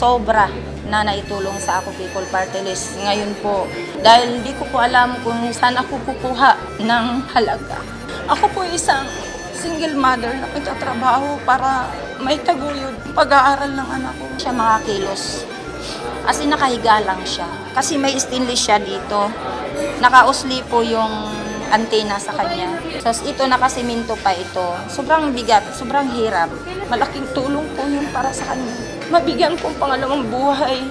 sobra na naitulong sa ako People Party List ngayon po. Dahil hindi ko po alam kung saan ako kukuha ng halaga. Ako po isang single mother na nagtatrabaho para may taguyod pag-aaral ng anak ko. Siya makakilos. As in, nakahiga lang siya. Kasi may stainless siya dito. Nakausli po yung antena sa kanya. Tapos ito, nakasiminto pa ito. Sobrang bigat, sobrang hirap. Malaking tulong po yun para sa kanya. Mabigyan po pangalawang buhay.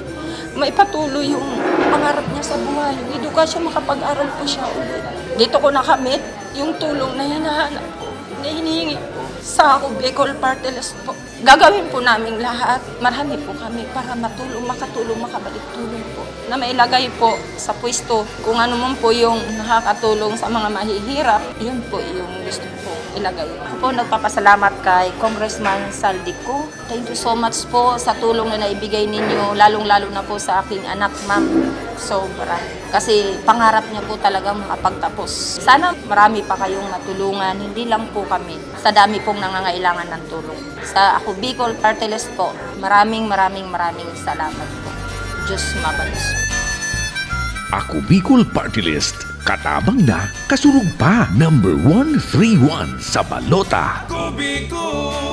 May patuloy yung pangarap niya sa buhay. Yung edukasyon, makapag-aral po siya ulit. Dito ko nakamit yung tulong na hinahanap ko, na hinihingi ko sa ako Bicol Party List po. Gagawin po namin lahat. Marami po kami para matulong, makatulong, makabalik tulong po. Na mailagay po sa pwesto kung ano man po yung nakakatulong sa mga mahihirap, yun po yung gusto ko ilagay. Ako po nagpapasalamat kay Congressman Saldico. Thank you so much po sa tulong na naibigay ninyo, lalong-lalo na po sa aking anak, ma'am. Sobra. Kasi pangarap niya po talagang makapagtapos. Sana marami pa kayong matulungan, hindi lang po kami. Sa dami pong nangangailangan ng tulong. Sa ako Bicol Party List po, maraming maraming maraming salamat po. Diyos mabalos. Ako Bicol Party List. Katabang na, kasurug pa. Number 131 sa balota. Kubiko